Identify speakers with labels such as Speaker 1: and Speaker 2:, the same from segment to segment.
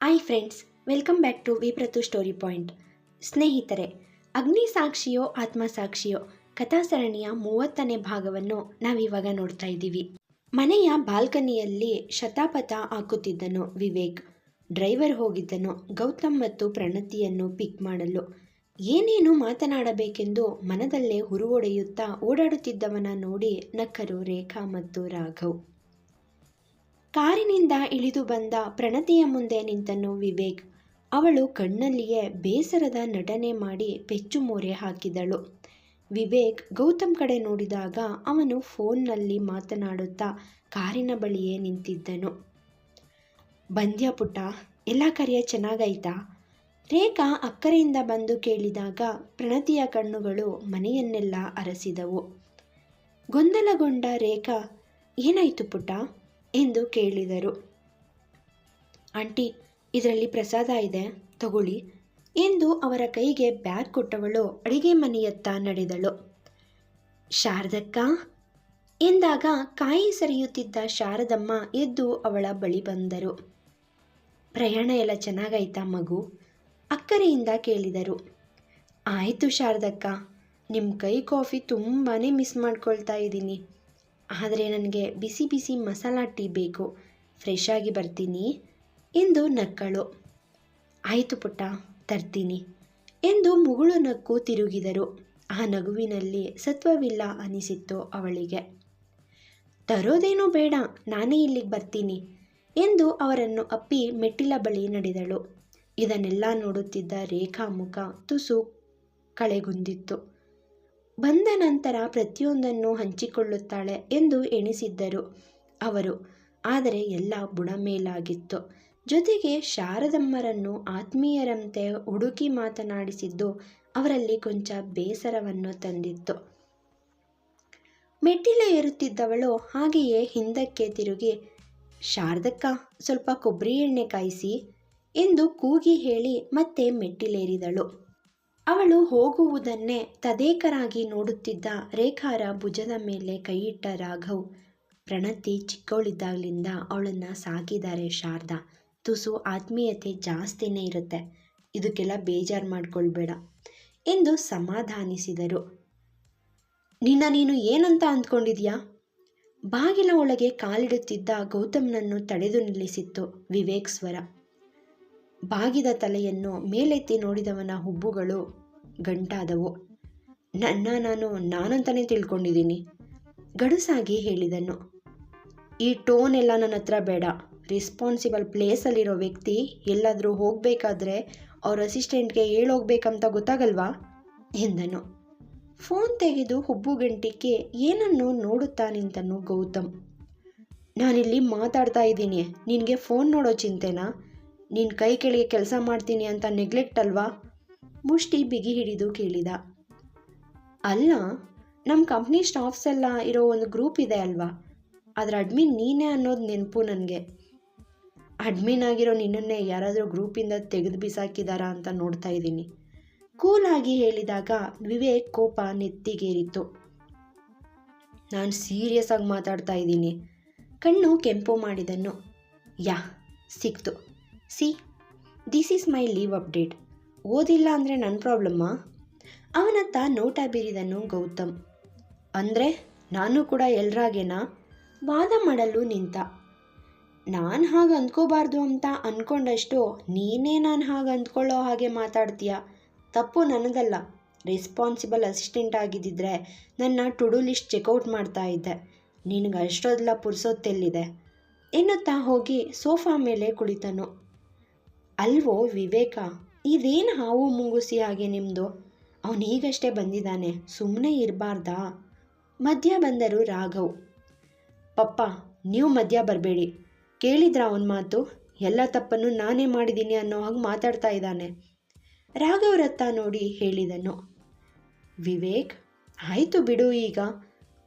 Speaker 1: Hi friends welcome back to ವಿಪ್ರತು story point ಸ್ನೇಹಿತರೆ, ಅಗ್ನಿ ಸಾಕ್ಷಿಯೋ ಆತ್ಮಸಾಕ್ಷಿಯೋ ಕಥಾಸರಣಿಯ ಮೂವತ್ತನೇ ಭಾಗವನ್ನು ನಾವಿವಾಗ ನೋಡ್ತಾ ಇದ್ದೀವಿ. ಮನೆಯ ಬಾಲ್ಕನಿಯಲ್ಲಿ ಶತಾಪಥ ಹಾಕುತ್ತಿದ್ದನು ವಿವೇಕ್. ಡ್ರೈವರ್ ಹೋಗಿದ್ದನು, ಗೌತಮ್ ಮತ್ತು ಪ್ರಣತಿಯನ್ನು ಪಿಕ್ ಮಾಡಲು. ಏನೇನು ಮಾತನಾಡಬೇಕೆಂದು ಮನದಲ್ಲೇ ಹುರುವೊಡೆಯುತ್ತಾ ಓಡಾಡುತ್ತಿದ್ದವನ ನೋಡಿ ನಕ್ಕರು ರೇಖಾ ಮತ್ತು ರಾಘವ್. ಕಾರಿನಿಂದ ಇಳಿದು ಬಂದ ಪ್ರಣತಿಯ ಮುಂದೆ ನಿಂತನು ವಿವೇಕ್. ಅವಳು ಕಣ್ಣಲ್ಲಿಯೇ ಬೇಸರದ ನಟನೆ ಮಾಡಿ ಪೆಚ್ಚು ಮೋರೆ ಹಾಕಿದಳು. ವಿವೇಕ್ ಗೌತಮ್ ಕಡೆ ನೋಡಿದಾಗ ಅವನು ಫೋನ್ನಲ್ಲಿ ಮಾತನಾಡುತ್ತಾ ಕಾರಿನ ಬಳಿಯೇ ನಿಂತಿದ್ದನು. ಬಂದ್ಯ ಪುಟ್ಟ, ಎಲ್ಲ ಕರೆಯ ಚೆನ್ನಾಗೈತಾ ರೇಖಾ ಅಕ್ಕರೆಯಿಂದ ಬಂದು ಕೇಳಿದಾಗ ಪ್ರಣತಿಯ ಕಣ್ಣುಗಳು ಮನೆಯನ್ನೆಲ್ಲ ಅರಸಿದವು. ಗೊಂದಲಗೊಂಡ ರೇಖಾ, ಏನಾಯಿತು ಪುಟ್ಟ? ಎಂದು ಕೇಳಿದರು. ಆಂಟಿ, ಇದರಲ್ಲಿ ಪ್ರಸಾದ ಇದೆ, ತಗೊಳ್ಳಿ ಎಂದು ಅವರ ಕೈಗೆ ಬ್ಯಾಗ್ ಕೊಟ್ಟವಳು ಅಡಿಗೆ ಮನೆಯತ್ತ ನಡೆದಳು. ಶಾರದಕ್ಕ ಎಂದಾಗ ಕಾಯಿ ಸರಿಯುತ್ತಿದ್ದ ಶಾರದಮ್ಮ ಎದ್ದು ಅವಳ ಬಳಿ ಬಂದರು. ಪ್ರಯಾಣ ಎಲ್ಲ ಚೆನ್ನಾಗಾಯ್ತಾ ಮಗು? ಅಕ್ಕರೆಯಿಂದ ಕೇಳಿದರು. ಆಯಿತು ಶಾರದಕ್ಕ ನಿಮ್ಮ ಕೈ ಕಾಫಿ ತುಂಬಾ ಮಿಸ್ ಮಾಡ್ಕೊಳ್ತಾ ಇದ್ದೀನಿ ಆದರೆ ನನಗೆ ಬಿಸಿ ಬಿಸಿ ಮಸಾಲ ಟೀ ಬೇಕು. ಫ್ರೆಶ್ ಆಗಿ ಬರ್ತೀನಿ. ಎಂದು ನಕ್ಕಳು. ಆಯಿತು ಪುಟ್ಟ, ತರ್ತೀನಿ ಎಂದು ಮುಗುಳು ನಕ್ಕು ತಿರುಗಿದರು. ಆ ನಗುವಿನಲ್ಲಿ ಸತ್ವವಿಲ್ಲ ಅನಿಸಿತ್ತು ಅವಳಿಗೆ. ತರೋದೇನೂ ಬೇಡ, ನಾನೇ ಇಲ್ಲಿಗೆ ಬರ್ತೀನಿ ಎಂದು ಅವರನ್ನು ಅಪ್ಪಿ ಮೆಟ್ಟಿಲ ಬಳಿ ನಡೆದಳು. ಇದನ್ನೆಲ್ಲ ನೋಡುತ್ತಿದ್ದ ರೇಖಾ ಮುಖ ತುಸು ಕಳೆಗುಂದಿತ್ತು. ಬಂದ ನಂತರ ಪ್ರತಿಯೊಂದನ್ನು ಹಂಚಿಕೊಳ್ಳುತ್ತಾಳೆ ಎಂದು ಎಣಿಸಿದ್ದರು ಅವರು. ಆದರೆ ಎಲ್ಲ ಬುಡಮೇಲಾಗಿತ್ತು. ಜೊತೆಗೆ ಶಾರದಮ್ಮರನ್ನು ಆತ್ಮೀಯರಂತೆ ಹುಡುಕಿ ಮಾತನಾಡಿಸಿದ್ದು ಅವರಲ್ಲಿ ಕೊಂಚ ಬೇಸರವನ್ನು ತಂದಿತ್ತು. ಮೆಟ್ಟಿಲ ಏರುತ್ತಿದ್ದವಳು ಹಾಗೆಯೇ ಹಿಂದಕ್ಕೆ ತಿರುಗಿ, ಶಾರದಕ್ಕ, ಸ್ವಲ್ಪ ಕೊಬ್ಬರಿ ಎಣ್ಣೆ ಕಾಯಿಸಿ ಎಂದು ಕೂಗಿ ಹೇಳಿ ಮತ್ತೆ ಮೆಟ್ಟಿಲೇರಿದಳು. ಅವಳು ಹೋಗುವುದನ್ನೇ ತದೇಕರಾಗಿ ನೋಡುತ್ತಿದ್ದ ರೇಖಾರ ಭುಜದ ಮೇಲೆ ಕೈಯಿಟ್ಟ ರಾಘವ್. ಪ್ರಣತಿ ಚಿಕ್ಕವಳಿದ್ದಾಗಲಿಂದ ಅವಳನ್ನು ಸಾಕಿದ್ದಾರೆ ಶಾರದಾ. ತುಸು ಆತ್ಮೀಯತೆ ಜಾಸ್ತಿನೇ ಇರುತ್ತೆ. ಇದಕ್ಕೆಲ್ಲ ಬೇಜಾರು ಮಾಡ್ಕೊಳ್ಬೇಡ ಎಂದು ಸಮಾಧಾನಿಸಿದರು. ನಿನ್ನ ನೀನು ಏನಂತ ಅಂದ್ಕೊಂಡಿದ್ಯಾ? ಬಾಗಿಲ ಒಳಗೆ ಕಾಲಿಡುತ್ತಿದ್ದ ಗೌತಮ್ನನ್ನು ತಡೆದು ನಿಲ್ಲಿಸಿತ್ತು ವಿವೇಕ್ ಸ್ವರ. ಬಾಗಿದ ತಲೆಯನ್ನು ಮೇಲೆತ್ತಿ ನೋಡಿದವನ ಹುಬ್ಬುಗಳು ಗಂಟಾದವು. ನನ್ನ, ನಾನು ನಾನಂತಾನೆ ತಿಳ್ಕೊಂಡಿದ್ದೀನಿ ಗಡುಸಾಗಿ ಹೇಳಿದನು. ಈ ಟೋನ್ ಎಲ್ಲ ನನ್ನ ಹತ್ರ ಬೇಡ. ರೆಸ್ಪಾನ್ಸಿಬಲ್ ಪ್ಲೇಸಲ್ಲಿರೋ ವ್ಯಕ್ತಿ ಎಲ್ಲಾದರೂ ಹೋಗಬೇಕಾದ್ರೆ ಅವ್ರ ಅಸಿಸ್ಟೆಂಟ್ಗೆ ಹೇಳೋಗ್ಬೇಕಂತ ಗೊತ್ತಾಗಲ್ವಾ? ಎಂದನು. ಫೋನ್ ತೆಗೆದು ಹುಬ್ಬು ಗಂಟಿಕ್ಕೆ ಏನನ್ನು ನೋಡುತ್ತಾ ನಿಂತನು ಗೌತಮ್. ನಾನಿಲ್ಲಿ ಮಾತಾಡ್ತಾ ಇದ್ದೀನಿ, ನಿನಗೆ ಫೋನ್ ನೋಡೋ ಚಿಂತೆನಾ? ನಿನ್ನ ಕೈ ಕೆಳಗೆ ಕೆಲಸ ಮಾಡ್ತೀನಿ ಅಂತ ನೆಗ್ಲೆಕ್ಟ್ ಅಲ್ವಾ? ಮುಷ್ಟಿ ಬಿಗಿ ಹಿಡಿದು ಕೇಳಿದ. ಅಲ್ಲ ನಮ್ಮ ಕಂಪ್ನಿ ಸ್ಟಾಫ್ಸ್ ಎಲ್ಲ ಇರೋ ಒಂದು ಗ್ರೂಪ್ ಇದೆ ಅಲ್ವಾ? ಅದರ ಅಡ್ಮಿನ್ ನೀನೇ ಅನ್ನೋದು ನೆನಪು ನನಗೆ. ಅಡ್ಮಿನ್ ಆಗಿರೋ ನಿನ್ನನ್ನೇ ಯಾರಾದರೂ ಗ್ರೂಪಿಂದ ತೆಗೆದು ಬಿಸಾಕಿದಾರಾ ಅಂತ ನೋಡ್ತಾ ಇದ್ದೀನಿ. ಕೂಲಾಗಿ ಹೇಳಿದಾಗ ವಿವೇಕ್ ಕೋಪ ನೆತ್ತಿಗೇರಿತ್ತು. ನಾನು ಸೀರಿಯಸ್ ಆಗಿ ಮಾತಾಡ್ತಾ ಇದ್ದೀನಿ. ಕಣ್ಣು ಕೆಂಪು ಮಾಡಿದನು ಯಾ, ಸಿಕ್ತು. See this is my leave update ಓದಿಲ್ಲ ಅಂದರೆ ನನ್ನ ಪ್ರಾಬ್ಲಮ್ಮಾ ಅವನತ್ತ ನೋಟ ಬೀರಿದನು ಗೌತಮ್. ಅಂದರೆ ನಾನು ಕೂಡ ಎಲ್ರಾಗೇನಾ? ವಾದ ಮಾಡಲು ನಿಂತ. ನಾನು ಹಾಗೆ ಅಂದ್ಕೋಬಾರ್ದು ಅಂತ ಅಂದ್ಕೊಂಡಷ್ಟು ನೀನೇ ನಾನು ಹಾಗೆ ಅಂದ್ಕೊಳ್ಳೋ ಹಾಗೆ ಮಾತಾಡ್ತೀಯ? ತಪ್ಪು ನನ್ನದಲ್ಲ ರೆಸ್ಪಾನ್ಸಿಬಲ್ ಅಸಿಸ್ಟೆಂಟ್ ಆಗಿದ್ದಿದ್ರೆ ನನ್ನ ಟು ಲಿಸ್ಟ್ ಚೆಕ್ಔಟ್ ಮಾಡ್ತಾ ಇದ್ದೆ. ನಿನಗೆ ಅಷ್ಟೊಂದೆಲ್ಲ ಪುರ್ಸೊತ್ತೆಲ್ಲಿದೆ? ಎನ್ನುತ್ತಾ ಹೋಗಿ ಸೋಫಾ ಮೇಲೆ ಕುಳಿತನು. ಅಲ್ವೋ ವಿವೇಕ? ಇದೇನು ಹಾವು ಮುಂಗುಸಿ ಹಾಗೆ ನಿಮ್ಮದು ಅವನೀಗಷ್ಟೇ ಬಂದಿದ್ದಾನೆ ಸುಮ್ಮನೆ ಇರಬಾರ್ದಾ? ಮಧ್ಯ ಬಂದರು ರಾಘವ್. ಪಪ್ಪ, ನೀವು ಮಧ್ಯ ಬರಬೇಡಿ. ಕೇಳಿದ್ರ ಅವನ ಮಾತು? ಎಲ್ಲ ತಪ್ಪನ್ನು ನಾನೇ ಮಾಡಿದ್ದೀನಿ ಅನ್ನೋ ಹಾಗೆ ಮಾತಾಡ್ತಾ ಇದ್ದಾನೆ. ರಾಘವ್ರತ್ತ ನೋಡಿ ಹೇಳಿದನು. ವಿವೇಕ್, ಆಯಿತು ಬಿಡು ಈಗ.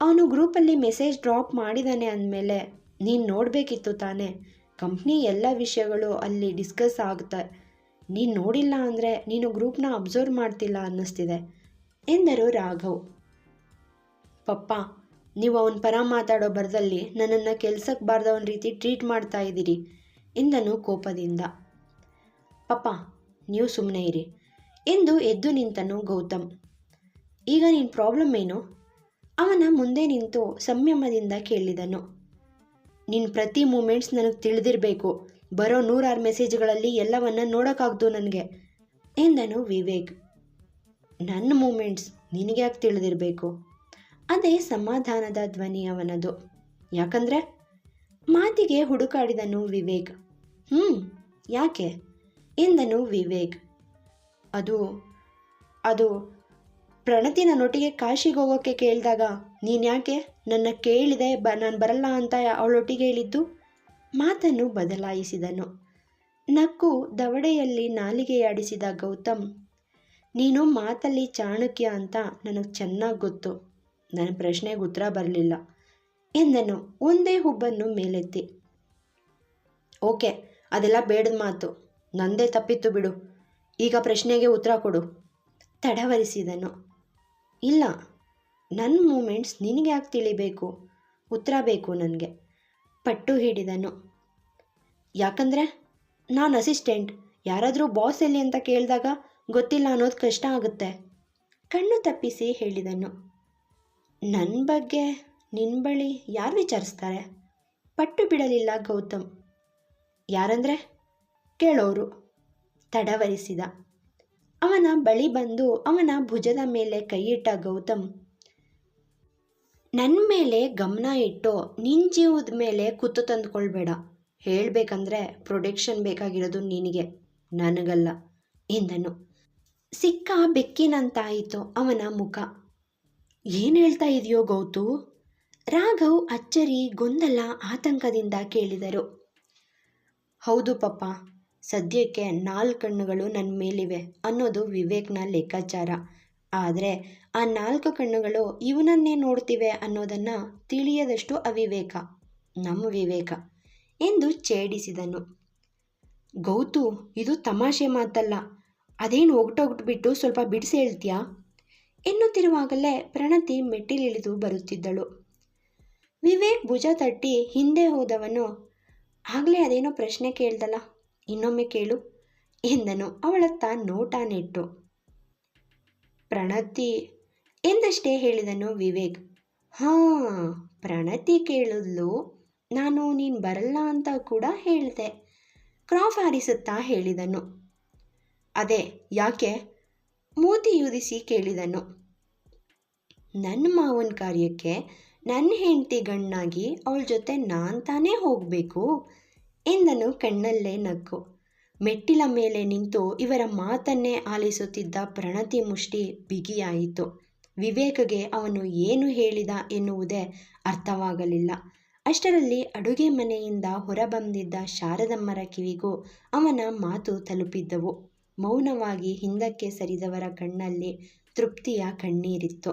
Speaker 1: ಅವನು ಗ್ರೂಪಲ್ಲಿ ಮೆಸೇಜ್ ಡ್ರಾಪ್ ಮಾಡಿದ್ದಾನೆ ಅಂದಮೇಲೆ ನೀನು ನೋಡಬೇಕಿತ್ತು ತಾನೇ. ಕಂಪ್ನಿ ಎಲ್ಲ ವಿಷಯಗಳು ಅಲ್ಲಿ ಡಿಸ್ಕಸ್ ಆಗುತ್ತೆ. ನೀನು ನೋಡಿಲ್ಲ ಅಂದರೆ ನೀನು ಗ್ರೂಪ್ನ ಅಬ್ಸರ್ವ್ ಮಾಡ್ತಿಲ್ಲ ಅನ್ನಿಸ್ತಿದೆ, ಎಂದರು ರಾಘವ್. ಪಪ್ಪ, ನೀವು ಅವನ ಪರ ಮಾತಾಡೋ ಬರದಲ್ಲಿ ನನ್ನನ್ನು ಕೆಲ್ಸಕ್ಕೆ ಬಾರ್ದವನ ರೀತಿ ಟ್ರೀಟ್ ಮಾಡ್ತಾ ಇದ್ದೀರಿ, ಎಂದನು ಕೋಪದಿಂದ. ಪಪ್ಪ, ನೀವು ಸುಮ್ಮನೆ ಇರಿ, ಎಂದು ಎದ್ದು ನಿಂತನು ಗೌತಮ್. ಈಗ ನಿನ್ನ ಪ್ರಾಬ್ಲಮ್ ಏನು? ಅವನ ಮುಂದೆ ನಿಂತು ಸಂಯಮದಿಂದ ಕೇಳಿದನು. ನಿನ್ನ ಪ್ರತಿ ಮೂಮೆಂಟ್ಸ್ ನನಗೆ ತಿಳಿದಿರಬೇಕು. ಬರೋ ನೂರಾರು ಮೆಸೇಜ್ಗಳಲ್ಲಿ ಎಲ್ಲವನ್ನ ನೋಡೋಕ್ಕಾಗ್ದು ನನಗೆ, ಎಂದನು ವಿವೇಕ್. ನನ್ನ ಮೂಮೆಂಟ್ಸ್ ನಿನಗೆ ಯಾಕೆ ತಿಳಿದಿರಬೇಕು? ಅದೇ ಸಮಾಧಾನದ ಧ್ವನಿ ಅವನದು. ಯಾಕಂದ್ರೆ? ಮಾತಿಗೆ ಹುಡುಕಾಡಿದನು ವಿವೇಕ್. ಹ್ಞೂ ಯಾಕೆ? ಎಂದನು ವಿವೇಕ್. ಅದು ಅದು ಪ್ರಣತಿನ ನೊಟ್ಟಿಗೆ ಕಾಶಿಗೆ ಹೋಗೋಕ್ಕೆ ಕೇಳಿದಾಗ ನೀನು ಯಾಕೆ ನನ್ನ ಕೇಳಿದೆ ಬ, ನಾನು ಬರಲ್ಲ ಅಂತ ಅವಳೊಟ್ಟಿಗೆ ಹೇಳಿದ್ದು? ಮಾತನ್ನು ಬದಲಾಯಿಸಿದನು. ನಕ್ಕು ದವಡೆಯಲ್ಲಿ ನಾಲಿಗೆಯಾಡಿಸಿದ ಗೌತಮ್, ನೀನು ಮಾತಲ್ಲಿ ಚಾಣಕ್ಯ ಅಂತ ನನಗೆ ಚೆನ್ನಾಗಿ ಗೊತ್ತು ನನ್ನ ಪ್ರಶ್ನೆಗೆ ಉತ್ತರ ಬರಲಿಲ್ಲ ಎಂದನು. ಒಂದೇ ಹುಬ್ಬನ್ನು ಮೇಲೆತ್ತಿ. ಓಕೆ, ಅದೆಲ್ಲ ಬೇಡದ ಮಾತು, ನಂದೇ ತಪ್ಪಿತ್ತು ಬಿಡು, ಈಗ ಪ್ರಶ್ನೆಗೆ ಉತ್ತರ ಕೊಡು, ತಡವರಿಸಿದನು. ಇಲ್ಲ ನನ್ನ ಮೂಮೆಂಟ್ಸ್ ನಿನಗೆ ಯಾಕೆ ತಿಳಿಬೇಕು? ಉತ್ತರ ಬೇಕು ನನಗೆ. ಪಟ್ಟು ಹಿಡಿದನು. ಯಾಕಂದರೆ ನಾನು ಅಸಿಸ್ಟೆಂಟ್ ಯಾರಾದರೂ ಬಾಸ್ ಎಲ್ಲಿ ಅಂತ ಕೇಳಿದಾಗ ಗೊತ್ತಿಲ್ಲ ಅನ್ನೋದು ಕಷ್ಟ ಆಗುತ್ತೆ. ಕಣ್ಣು ತಪ್ಪಿಸಿ ಹೇಳಿದನು. ನನ್ನ ಬಗ್ಗೆ ನಿನ್ನ ಬಳಿ ಯಾರು ವಿಚಾರಿಸ್ತಾರೆ? ಪಟ್ಟು ಬಿಡಲಿಲ್ಲ ಗೌತಮ್. ಯಾರಂದ್ರೆ? ಕೇಳೋರು. ತಡವರಿಸಿದ. ಅವನ ಬಳಿ ಬಂದು ಅವನ ಭುಜದ ಮೇಲೆ ಕೈಯಿಟ್ಟ ಗೌತಮ್ ನನ್ನ ಮೇಲೆ ಗಮನ ಇಟ್ಟು ನಿನ್ನ ಜೀವದ ಮೇಲೆ ಕುತ್ತು ತಂದುಕೊಳ್ಬೇಡ. ಹೇಳಬೇಕಂದ್ರೆ ಪ್ರೊಟೆಕ್ಷನ್ ಬೇಕಾಗಿರೋದು ನಿನಗೆ, ನನಗಲ್ಲ, ಎಂದನು. ಸಿಕ್ಕ ಬೆಕ್ಕಿನಂತಾಯಿತು ಅವನ ಮುಖ. ಏನು ಹೇಳ್ತಾ ಇದೆಯೋ ಗೌತು? ರಾಘವ್ ಅಚ್ಚರಿ, ಗೊಂದಲ, ಆತಂಕದಿಂದ ಕೇಳಿದರು. ಹೌದು ಪಪ್ಪ, ಸದ್ಯಕ್ಕೆ ನಾಲ್ಕು ಕಣ್ಣುಗಳು ನನ್ನ ಮೇಲಿವೆ ಅನ್ನೋದು ವಿವೇಕ್ನ ಲೆಕ್ಕಾಚಾರ. ಆದರೆ ಆ ನಾಲ್ಕು ಕಣ್ಣುಗಳು ಇವನನ್ನೇ ನೋಡ್ತಿವೆ ಅನ್ನೋದನ್ನು ತಿಳಿಯದಷ್ಟು ಅವಿವೇಕ, ನಮ್ಮ ವಿವೇಕ ಎಂದು ಛೇಡಿಸಿದನು. ಗೌತು, ಇದು ತಮಾಷೆ ಮಾತಲ್ಲ, ಅದೇನು ಬಿಟ್ಟು ಸ್ವಲ್ಪ ಬಿಡಿಸಿ ಹೇಳ್ತೀಯಾ? ಎನ್ನುತ್ತಿರುವಾಗಲೇ ಪ್ರಣತಿ ಮೆಟ್ಟಿಲಿಳಿದು ಬರುತ್ತಿದ್ದಳು. ವಿವೇಕ್ ಭುಜ ತಟ್ಟಿ ಹಿಂದೆ ಹೋದವನು, ಆಗಲೇ ಅದೇನೋ ಪ್ರಶ್ನೆ ಕೇಳ್ದಲ್ಲ, ಇನ್ನೊಮ್ಮೆ ಕೇಳು ಎಂದನು. ಅವಳತ್ತ ನೋಟ ಪ್ರಣತಿ ಎಂದಷ್ಟೇ ಹೇಳಿದನು ವಿವೇಕ್, ಹಾಂ, ಪ್ರಣತಿ ಕೇಳಿದ್ಲು, ನಾನು ನೀನು ಬರಲ್ಲ ಅಂತ ಕೂಡ ಹೇಳಿದೆ, ಕ್ರಾಫ್ ಹಾರಿಸುತ್ತಾ ಹೇಳಿದನು. ಅದೇ, ಯಾಕೆ? ಮೂತಿ ಯೂದಿಸಿ ಕೇಳಿದನು. ನನ್ನ ಮಾವನ ಕಾರ್ಯಕ್ಕೆ ನನ್ನ ಹೆಂಡತಿ ಗಣ್ಣಾಗಿ ಅವಳ ಜೊತೆ ನಾನು ತಾನೇ ಹೋಗಬೇಕು? ಎಂದನು ಕಣ್ಣಲ್ಲೇ ನಕ್ಕು. ಮೆಟ್ಟಿಲ ಮೇಲೆ ನಿಂತು ಇವರ ಮಾತನ್ನೇ ಆಲಿಸುತ್ತಿದ್ದ ಪ್ರಣತಿ ಮುಷ್ಟಿ ಬಿಗಿಯಾಯಿತು. ವಿವೇಕಗೆ ಅವನು ಏನು ಹೇಳಿದ ಎನ್ನುವುದೇ ಅರ್ಥವಾಗಲಿಲ್ಲ. ಅಷ್ಟರಲ್ಲಿ ಅಡುಗೆ ಮನೆಯಿಂದ ಹೊರಬಂದಿದ್ದ ಶಾರದಮ್ಮರ ಕಿವಿಗೂ ಅವನ ಮಾತು ತಲುಪಿದ್ದವು. ಮೌನವಾಗಿ ಹಿಂದಕ್ಕೆ ಸರಿದವರ ಕಣ್ಣಲ್ಲಿ ತೃಪ್ತಿಯ ಕಣ್ಣೀರಿತ್ತು.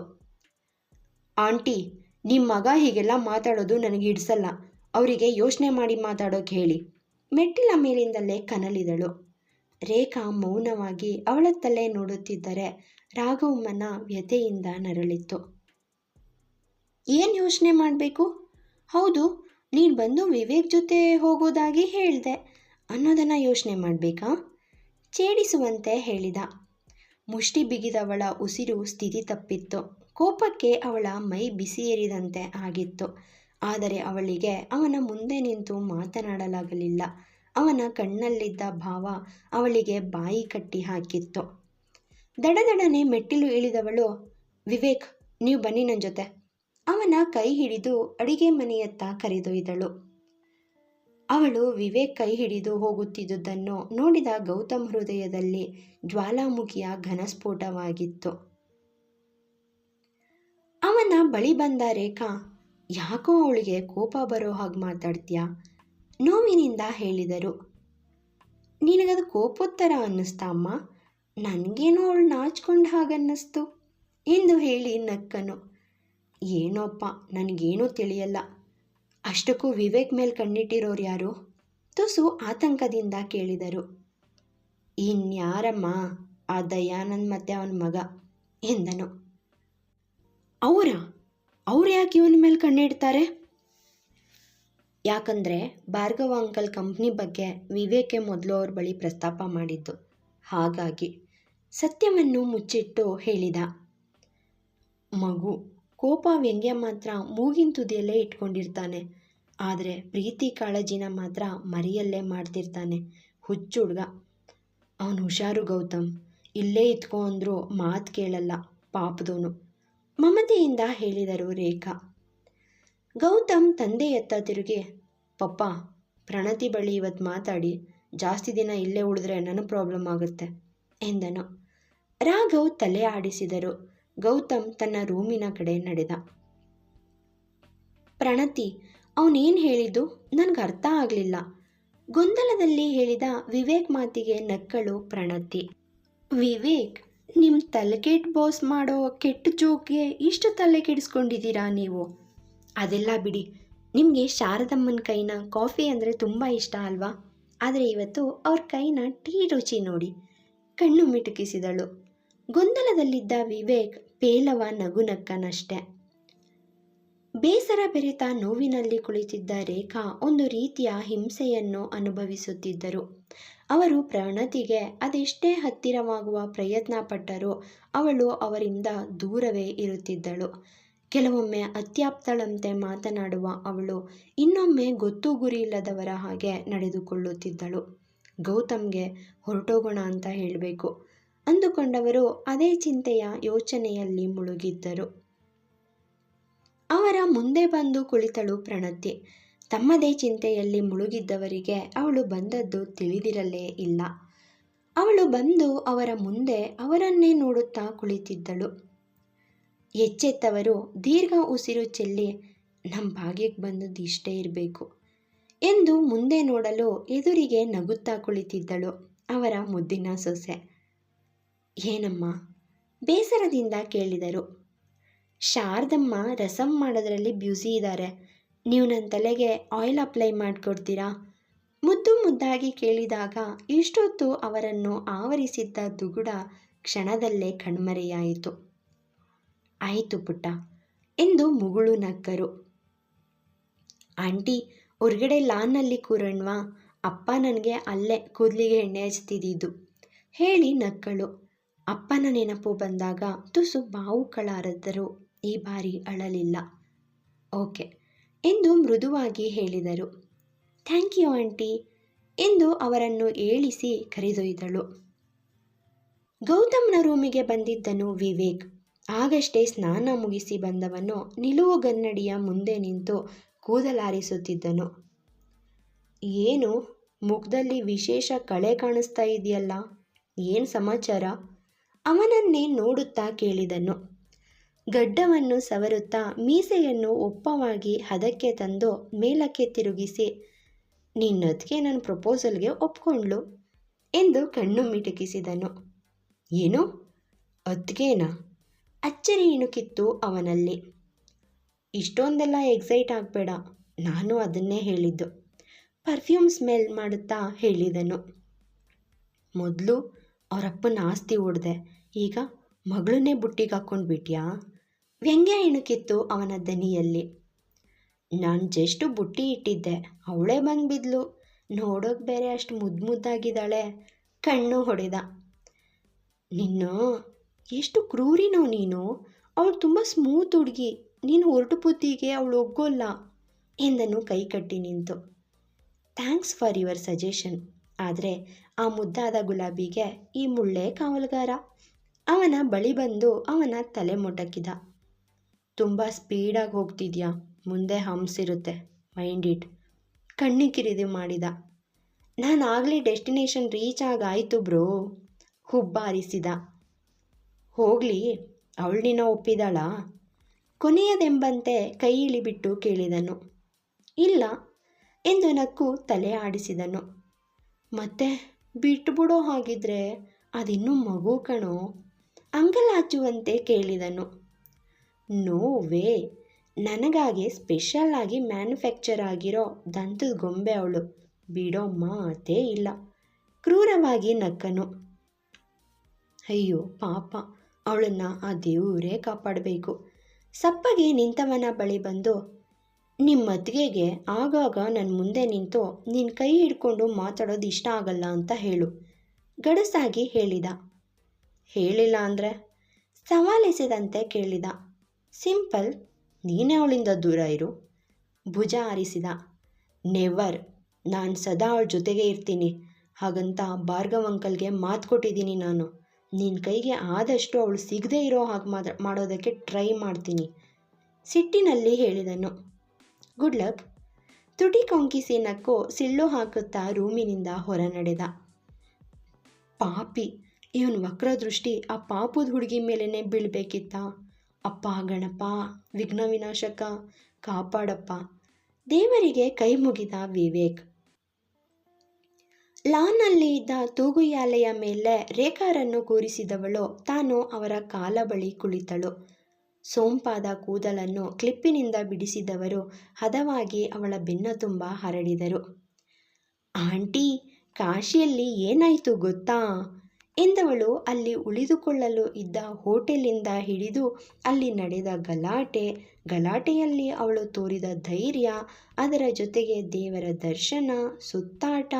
Speaker 1: ಆಂಟಿ ನಿಮ್ಮ ಮಗ ಹೀಗೆಲ್ಲ ಮಾತಾಡೋದು ನನಗೆ ಹಿಡಿಸಲ್ಲ. ಅವರಿಗೆ ಯೋಚನೆ ಮಾಡಿ ಮಾತಾಡೋಕೆ ಹೇಳಿ. ಮೆಟ್ಟಿಲ ಮೇಲಿಂದಲೇ ಕನಲಿದಳು. ರೇಖಾ ಮೌನವಾಗಿ ಅವಳ ತಲೆ ನೋಡುತ್ತಿದ್ದರೆ ರಾಘವಮ್ಮನ ವ್ಯಥೆಯಿಂದ ನರಳಿತ್ತು. ಏನು ಯೋಚನೆ ಮಾಡಬೇಕು? ಹೌದು, ನೀನು ಬಂದು ವಿವೇಕ್ ಜೊತೆ ಹೋಗೋದಾಗಿ ಹೇಳಿದೆ. ಅನ್ನೋದನ್ನು ಯೋಚನೆ ಮಾಡಬೇಕಾ? ಛೇಡಿಸುವಂತೆ ಹೇಳಿದ. ಮುಷ್ಟಿ ಬಿಗಿದವಳ ಉಸಿರು ಸ್ಥಿತಿ ತಪ್ಪಿತ್ತು. ಕೋಪಕ್ಕೆ ಅವಳ ಮೈ ಬಿಸಿ ಏರಿದಂತೆ ಆಗಿತ್ತು. ಆದರೆ ಅವಳಿಗೆ, ಅವನ ಮುಂದೆ ನಿಂತು ಮಾತನಾಡಲಾಗಲಿಲ್ಲ. ಅವನ ಕಣ್ಣಲ್ಲಿದ್ದ ಭಾವ ಅವಳಿಗೆ ಬಾಯಿ ಕಟ್ಟಿ ಹಾಕಿತ್ತು. ದಡದಡನೆ ಮೆಟ್ಟಿಲು ಇಳಿದವಳು, ವಿವೇಕ್, ನೀವು ಬನ್ನಿ ನನ್ನ ಜೊತೆ. ಅವನ ಕೈ ಹಿಡಿದು ಅಡಿಗೆ ಮನೆಯತ್ತ ಕರೆದೊಯ್ದಳು. ಅವಳು ವಿವೇಕ್ ಕೈ ಹಿಡಿದು ಹೋಗುತ್ತಿದ್ದುದನ್ನು ನೋಡಿದ ಗೌತಮ್ ಹೃದಯದಲ್ಲಿ ಜ್ವಾಲಾಮುಖಿಯ ಘನಸ್ಫೋಟವಾಗಿತ್ತು. ಅವನ ಬಳಿ ಬಂದ ರೇಖಾ ಯಾಕೋ ಅವಳಿಗೆ ಕೋಪ ಬರೋ ಹಾಗೆ ಮಾತಾಡ್ತೀಯಾ? ನೋವಿನಿಂದ ಹೇಳಿದರು. ನಿನಗದು ಕೋಪೋತ್ತರ ಅನ್ನಿಸ್ತಾ ಅಮ್ಮ? ನನಗೇನೋ ಅವಳು ನಾಚ್ಕೊಂಡು ಹಾಗನ್ನಿಸ್ತು ಎಂದು ಹೇಳಿ ನಕ್ಕನು. ಏನೋಪ್ಪ, ನನಗೇನೂ ತಿಳಿಯಲ್ಲ. ಅಷ್ಟಕ್ಕೂ ವಿವೇಕ್ ಮೇಲೆ ಕಣ್ಣಿಟ್ಟಿರೋರು ಯಾರು? ತುಸು ಆತಂಕದಿಂದ ಕೇಳಿದರು. ಇನ್ಯಾರಮ್ಮ, ಆ ದಯಾನಂದ್ ಮತ್ತೆ ಅವನ ಮಗ ಎಂದನು. ಅವರ ಅವ್ರು ಯಾಕೆ ಇವನ ಮೇಲೆ ಕಣ್ಣಿಡ್ತಾರೆ ಯಾಕಂದರೆ ಭಾರ್ಗವ ಅಂಕಲ್ ಕಂಪ್ನಿ ಬಗ್ಗೆ ವಿವೇಕೆ ಮೊದಲು ಅವ್ರ ಬಳಿ ಪ್ರಸ್ತಾಪ ಮಾಡಿದ್ದು. ಹಾಗಾಗಿ ಸತ್ಯವನ್ನು ಮುಚ್ಚಿಟ್ಟು ಹೇಳಿದ. ಮಗು, ಕೋಪ ವ್ಯಂಗ್ಯ ಮಾತ್ರ ಮೂಗಿನ ತುದಿಯಲ್ಲೇ ಇಟ್ಕೊಂಡಿರ್ತಾನೆ. ಆದರೆ ಪ್ರೀತಿ ಕಾಳಜಿನ ಮಾತ್ರ ಮರಿಯಲ್ಲೇ ಮಾಡ್ತಿರ್ತಾನೆ. ಹುಚ್ಚು ಹುಡುಗ. ಅವನು ಹುಷಾರು ಗೌತಮ್. ಇಲ್ಲೇ ಇತ್ಕೊ ಅಂದರೂ ಮಾತು ಕೇಳಲ್ಲ ಪಾಪದವನು ಮಮತೆಯಿಂದ ಹೇಳಿದರು ರೇಖಾ. ಗೌತಮ್ ತಂದೆಯತ್ತ ತಿರುಗಿ, ಪಪ್ಪ, ಪ್ರಣತಿ ಬಳಿ ಇವತ್ತು ಮಾತಾಡಿ, ಜಾಸ್ತಿ ದಿನ ಇಲ್ಲೇ ಉಳಿದ್ರೆ ನನಗೆ ಪ್ರಾಬ್ಲಮ್ ಆಗುತ್ತೆ, ಎಂದನು. ರಾಘವ್ ತಲೆ ಆಡಿಸಿದರು. ಗೌತಮ್ ತನ್ನ ರೂಮಿನ ಕಡೆ ನಡೆದ. ಪ್ರಣತಿ ಅವನೇನು ಹೇಳಿದ್ದು? ನನಗೆ ಅರ್ಥ ಆಗಲಿಲ್ಲ. ಗೊಂದಲದಲ್ಲಿ ಹೇಳಿದ ವಿವೇಕ್ ಮಾತಿಗೆ ನಕ್ಕಳು ಪ್ರಣತಿ. ವಿವೇಕ್ ನಿಮ್ಮ ತಲೆಕೆಟ್ ಬಾಸ್ ಮಾಡೋ ಕೆಟ್ಟ ಜೋಕ್ಗೆ ಇಷ್ಟು ತಲೆ ಕೆಡಿಸ್ಕೊಂಡಿದ್ದೀರಾ ನೀವು? ಅದೆಲ್ಲ ಬಿಡಿ. ನಿಮಗೆ ಶಾರದಮ್ಮನ ಕೈನ ಕಾಫಿ ಅಂದರೆ ತುಂಬ ಇಷ್ಟ ಅಲ್ವಾ? ಆದರೆ ಇವತ್ತು ಅವ್ರ ಕೈನ ಟೀ ರುಚಿ ನೋಡಿ. ಕಣ್ಣು ಮಿಟುಕಿಸಿದಳು. ಗೊಂದಲದಲ್ಲಿದ್ದ ವಿವೇಕ್ ಪೇಲವ ನಗುನಕ್ಕನಷ್ಟೆ. ಬೇಸರ ಬೆರೆತ ನೋವಿನಲ್ಲಿ ಕುಳಿತಿದ್ದ ರೇಖಾ ಒಂದು ರೀತಿಯ ಹಿಂಸೆಯನ್ನು ಅನುಭವಿಸುತ್ತಿದ್ದರು. ಅವರು ಪ್ರಣತಿಗೆ ಅದೆಷ್ಟೇ ಹತ್ತಿರವಾಗುವ ಪ್ರಯತ್ನ ಪಟ್ಟರೂ ಅವಳು ಅವರಿಂದ ದೂರವೇ ಇರುತ್ತಿದ್ದಳು. ಕೆಲವೊಮ್ಮೆ ಅತ್ಯಾಪ್ತಳಂತೆ ಮಾತನಾಡುವ ಅವಳು ಇನ್ನೊಮ್ಮೆ ಗೊತ್ತು ಗುರಿ ಇಲ್ಲದವರ ಹಾಗೆ ನಡೆದುಕೊಳ್ಳುತ್ತಿದ್ದಳು. ಗೌತಮ್ಗೆ ಹೊರಟೋಗೋಣ ಅಂತ ಹೇಳಬೇಕು. ಅಂದುಕೊಂಡವರು ಅದೇ ಚಿಂತೆಯ ಯೋಚನೆಯಲ್ಲಿ ಮುಳುಗಿದ್ದರು. ಅವರ ಮುಂದೆ ಬಂದು ಕುಳಿತಳು ಪ್ರಣತಿ. ತಮ್ಮದೇ ಚಿಂತೆಯಲ್ಲಿ ಮುಳುಗಿದ್ದವರಿಗೆ ಅವಳು ಬಂದದ್ದು ತಿಳಿದಿರಲೇ ಇಲ್ಲ. ಅವಳು ಬಂದು ಅವರ ಮುಂದೆ ಅವರನ್ನೇ ನೋಡುತ್ತಾ ಕುಳಿತಿದ್ದಳು. ಎಚ್ಚೆತ್ತವರು ದೀರ್ಘ ಉಸಿರು ಚೆಲ್ಲಿ ನಮ್ಮ ಭಾಗ್ಯಕ್ಕೆ ಬಂದದ್ದು ಇಷ್ಟೇ ಇರಬೇಕು ಎಂದು ಮುಂದೆ ನೋಡಲು ಎದುರಿಗೆ ನಗುತ್ತಾ ಕುಳಿತಿದ್ದಳು ಅವರ ಮುದ್ದಿನ ಸೊಸೆ. ಏನಮ್ಮ? ಬೇಸರದಿಂದ ಕೇಳಿದರು. ಶಾರದಮ್ಮ ರಸಂ ಮಾಡೋದ್ರಲ್ಲಿ ಬ್ಯುಸಿ ಇದ್ದಾರೆ ನೀವು ನನ್ನ ತಲೆಗೆ ಆಯಿಲ್ ಅಪ್ಲೈ ಮಾಡಿಕೊಡ್ತೀರಾ? ಮುದ್ದು ಮುದ್ದಾಗಿ ಕೇಳಿದಾಗ ಇಷ್ಟೊತ್ತು ಅವರನ್ನು ಆವರಿಸಿದ್ದ ದುಗುಡ ಕ್ಷಣದಲ್ಲೇ ಕಣ್ಮರೆಯಾಯಿತು. ಆಯಿತು ಪುಟ್ಟ, ಎಂದು ಮುಗುಳು ನಕ್ಕರು. ಆಂಟಿ, ಹೊರಗಡೆ ಲಾನ್ನಲ್ಲಿ ಕೂರಣ್ವಾ? ಅಪ್ಪ ನನಗೆ ಅಲ್ಲೇ ಕೂದಲಿಗೆ ಎಣ್ಣೆ ಹಚ್ತಿದ್ದಿದ್ದು ಹೇಳಿ ನಕ್ಕಳು. ಅಪ್ಪನ ನೆನಪು ಬಂದಾಗ ತುಸು ಬಾವು ಕಳಾರದರು ಈ ಬಾರಿ ಅಳಲಿಲ್ಲ. ಓಕೆ. ಎಂದು ಮೃದುವಾಗಿ ಹೇಳಿದರು. ಥ್ಯಾಂಕ್ ಯು, ಆಂಟಿ ಎಂದು ಅವರನ್ನು ಏಳಿಸಿ ಕರೆದೊಯ್ದಳು. ಗೌತಮ್ನ ರೂಮಿಗೆ ಬಂದಿದ್ದನು ವಿವೇಕ್. ಆಗಷ್ಟೇ ಸ್ನಾನ ಮುಗಿಸಿ ಬಂದವನು ನಿಲುವುಗನ್ನಡಿಯ ಮುಂದೆ ನಿಂತು ಕೂದಲಾರಿಸುತ್ತಿದ್ದನು. ಏನು? ಮುಖದಲ್ಲಿ ವಿಶೇಷ ಕಳೆ ಕಾಣಿಸ್ತಾ ಇದೆಯಲ್ಲ? ಏನು ಸಮಾಚಾರ? ಅವನನ್ನೇ ನೋಡುತ್ತಾ ಕೇಳಿದನು. ಗಡ್ಡವನ್ನು ಸವರುತ್ತಾ ಮೀಸೆಯನ್ನು ಒಪ್ಪವಾಗಿ ಹದಕ್ಕೆ ತಂದು ಮೇಲಕ್ಕೆ ತಿರುಗಿಸಿ, ನಿನ್ನೊತ್ತಿಗೆ ನನ್ನ ಪ್ರಪೋಸಲ್ಗೆ ಒಪ್ಕೊಂಡ್ಳು ಎಂದು ಕಣ್ಣು ಮಿಟುಕಿಸಿದನು. ಏನು? ಅದ್ಗೇನಾ ಅಚ್ಚರಿ ಇಣುಕಿತ್ತು ಅವನಲ್ಲಿ. ಇಷ್ಟೊಂದೆಲ್ಲ ಎಕ್ಸೈಟ್ ಆಗಬೇಡ, ನಾನು ಅದನ್ನೇ ಹೇಳಿದ್ದು, ಪರ್ಫ್ಯೂಮ್ ಸ್ಮೆಲ್ ಮಾಡುತ್ತಾ ಹೇಳಿದನು. ಮೊದಲು ಅವರಪ್ಪನ ಆಸ್ತಿ ಹೊಡೆದೆ ಈಗ ಮಗಳನ್ನೇ ಬುಟ್ಟಿಗೆ ಹಾಕ್ಕೊಂಡು ಬಿಟ್ಯಾ ವ್ಯಂಗ್ಯ ಇಣುಕಿತ್ತು ಅವನ ದನಿಯಲ್ಲಿ. ನಾನು ಜಸ್ಟು ಬುಟ್ಟಿ ಇಟ್ಟಿದ್ದೆ, ಅವಳೇ ಬಂದುಬಿದ್ಲು. ನೋಡೋಕೆ ಬೇರೆ ಅಷ್ಟು ಮುದ್ದು ಮುದ್ದಾಗಿದ್ದಾಳೆ, ಕಣ್ಣು ಹೊಡೆದ. ನಿನ್ನ? ಎಷ್ಟು ಕ್ರೂರಿನೋ ನೀನು. ಅವಳು ತುಂಬ ಸ್ಮೂತ್ ಹುಡುಗಿ, ನೀನು ಹೊರಟು ಬುದ್ಧಿಗೆ ಅವಳು ಒಗ್ಗೋಲ್ಲ ಎಂದನು ಕೈ ಕಟ್ಟಿ ನಿಂತು. Thanks for your suggestion. ಆದರೆ ಆ ಮುದ್ದಾದ ಗುಲಾಬಿಗೆ ಈ ಮುಳ್ಳೆ ಕಾವಲುಗಾರ. ಅವನ ಬಳಿ ಬಂದು ಅವನ ತಲೆ ಮೊಟಕಿದ. ತುಂಬ ಸ್ಪೀಡಾಗಿ ಹೋಗ್ತಿದ್ಯಾ? ಮುಂದೆ ಹಂಸಿರುತ್ತೆ ಮೈಂಡ್ ಇಟ್. ಕಣ್ಣಿಕಿರಿದು ಮಾಡಿದ. ನಾನು ಆಗಲೇ ಡೆಸ್ಟಿನೇಷನ್ ರೀಚ್ ಆಗಾಯಿತು ಬ್ರೋ, ಹುಬ್ಬಾರಿಸಿದ. ಹೋಗಲಿ ಅವಳು ನಿನ್ನ ಒಪ್ಪಿದಾಳ? ಕೊನೆಯದೆಂಬಂತೆ ಕೈ ಇಳಿಬಿಟ್ಟು ಕೇಳಿದನು. ಇಲ್ಲ, ಎಂದು ನಕ್ಕು ತಲೆ ಆಡಿಸಿದನು. ಮತ್ತೆ, ಬಿಟ್ಬಿಡೋ ಹಾಗಿದ್ರೆ ಅದಿನ್ನೂ ಮಗು ಕಣೋ? ಅಂಗಲಾಚುವಂತೆ ಕೇಳಿದನು. ನೋ ವೇ ನನಗಾಗಿ ಸ್ಪೆಷಲ್ ಆಗಿ ಮ್ಯಾನುಫ್ಯಾಕ್ಚರ್ ಆಗಿರೋ ದಂತದ ಗೊಂಬೆ ಅವಳು. ಬಿಡೋ ಮಾತೇ ಇಲ್ಲ. ಕ್ರೂರವಾಗಿ ನಕ್ಕನು. ಅಯ್ಯೋ ಪಾಪ, ಅವಳನ್ನು ಆ ದೇವರೇ ಕಾಪಾಡಬೇಕು. ಸಪ್ಪಗೆ ನಿಂತವನ ಬಳಿ ಬಂದು ನಿಮ್ಮ ಅತ್ತಿಗೆಗೆ ಆಗಾಗ ನನ್ನ ಮುಂದೆ ನಿಂತು ನಿನ್ನ ಕೈ ಹಿಡ್ಕೊಂಡು ಮಾತಾಡೋದು ಇಷ್ಟ ಆಗಲ್ಲ ಅಂತ ಹೇಳು, ಗಡಸಾಗಿ ಹೇಳಿದ. ಹೇಳಿಲ್ಲ ಅಂದರೆ ಸವಾಲಿಸಿದಂತೆ ಕೇಳಿದ. ಸಿಂಪಲ್, ನೀನೇ ಅವಳಿಂದ ದೂರ ಇರು. ಭುಜ ಆರಿಸಿದ. ನೆವರ್, ನಾನು ಸದಾ ಅವಳ ಜೊತೆಗೆ ಇರ್ತೀನಿ. ಹಾಗಂತ ಭಾರ್ಗವ್ ಅಂಕಲ್ಗೆ ಮಾತು ಕೊಟ್ಟಿದ್ದೀನಿ ನಾನು. ನಿನ್ನ ಕೈಗೆ ಆದಷ್ಟು ಅವಳು ಸಿಗದೇ ಇರೋ ಹಾಗೆ ಮಾತ್ರ ಮಾಡೋದಕ್ಕೆ ಟ್ರೈ ಮಾಡ್ತೀನಿ. ಸಿಟ್ಟಿನಲ್ಲಿ ಹೇಳಿದನು. Good luck. ತುಟಿ ಕೊಂಕಿಸಿ ನಕ್ಕು ಸಿಳ್ಳು ಹಾಕುತ್ತಾ ರೂಮಿನಿಂದ ಹೊರ ನಡೆದ ಪಾಪಿ, ಇವನ್ ವಕ್ರದೃಷ್ಟಿ ಆ ಪಾಪದ ಹುಡುಗಿ ಮೇಲೇ ಬೀಳ್ಬೇಕಿತ್ತ? ಅಪ್ಪ, ಗಣಪ, ವಿಘ್ನ ವಿನಾಶಕ, ಕಾಪಾಡಪ್ಪ. ದೇವರಿಗೆ ಕೈ ಮುಗಿದ ವಿವೇಕ್. ಲಾನಲ್ಲಿ ಇದ್ದ ತೂಗುಯಾಲೆಯ ಮೇಲೆ ರೇಖಾರನ್ನು ಕೂರಿಸಿದವಳು. ತಾನು ಅವರ ಕಾಲ ಬಳಿ ಕುಳಿತಳು. ಸೋಂಪಾದ ಕೂದಲನ್ನು ಕ್ಲಿಪ್ಪಿನಿಂದ ಬಿಡಿಸಿದವರು ಹದವಾಗಿ ಅವಳ ಬೆನ್ನ ತುಂಬ ಹರಡಿದರು. ಆಂಟಿ, ಕಾಶಿಯಲ್ಲಿ ಏನಾಯಿತು ಗೊತ್ತಾ? ಎಂದವಳು ಅಲ್ಲಿ ಉಳಿದುಕೊಳ್ಳಲು ಇದ್ದ ಹೋಟೆಲಿಂದ ಹಿಡಿದು ಅಲ್ಲಿ ನಡೆದ ಗಲಾಟೆ, ಗಲಾಟೆಯಲ್ಲಿ ಅವಳು ತೋರಿದ ಧೈರ್ಯ, ಅದರ ಜೊತೆಗೆ ದೇವರ ದರ್ಶನ, ಸುತ್ತಾಟ,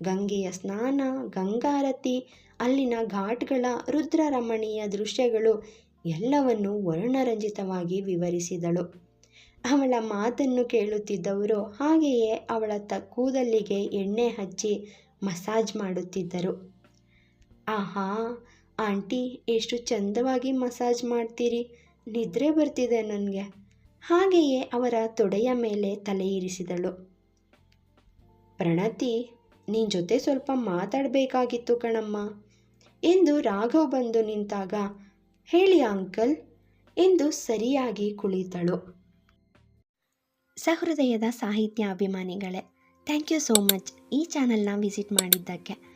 Speaker 1: ಗಂಗೆಯ ಸ್ನಾನ, ಗಂಗಾರತಿ, ಅಲ್ಲಿನ ಘಾಟ್ಗಳ ರುದ್ರರಮಣೀಯ ದೃಶ್ಯಗಳು ಎಲ್ಲವನ್ನು ವರ್ಣರಂಜಿತವಾಗಿ ವಿವರಿಸಿದಳು. ಅವಳ ಮಾತನ್ನು ಕೇಳುತ್ತಿದ್ದವರು ಹಾಗೆಯೇ ಅವಳ ತ ಕೂದಲಿಗೆ ಎಣ್ಣೆ ಹಚ್ಚಿ ಮಸಾಜ್ ಮಾಡುತ್ತಿದ್ದರು. ಆಹಾ, ಆಂಟಿ, ಎಷ್ಟು ಚಂದವಾಗಿ ಮಸಾಜ್ ಮಾಡ್ತೀರಿ. ನಿದ್ರೆ ಬರ್ತಿದೆ ನನಗೆ. ಹಾಗೆಯೇ ಅವರ ತೊಡೆಯ ಮೇಲೆ ತಲೆ ಇರಿಸಿದಳು. ಪ್ರಣತಿ ನಿನ್ನ ಜೊತೆ ಸ್ವಲ್ಪ ಮಾತಾಡಬೇಕಾಗಿತ್ತು ಕಣಮ್ಮ. ಎಂದು ರಾಘವ್ ಬಂದು ನಿಂತಾಗ, ಹೇಳಿ ಅಂಕಲ್, ಎಂದು ಸರಿಯಾಗಿ ಕುಳಿತಳು. ಸಹೃದಯದ ಸಾಹಿತ್ಯ ಅಭಿಮಾನಿಗಳೇ, ಥ್ಯಾಂಕ್ ಯು ಸೋ ಮಚ್ ಈ ಚಾನಲ್ನ ವಿಸಿಟ್ ಮಾಡಿದ್ದಕ್ಕೆ.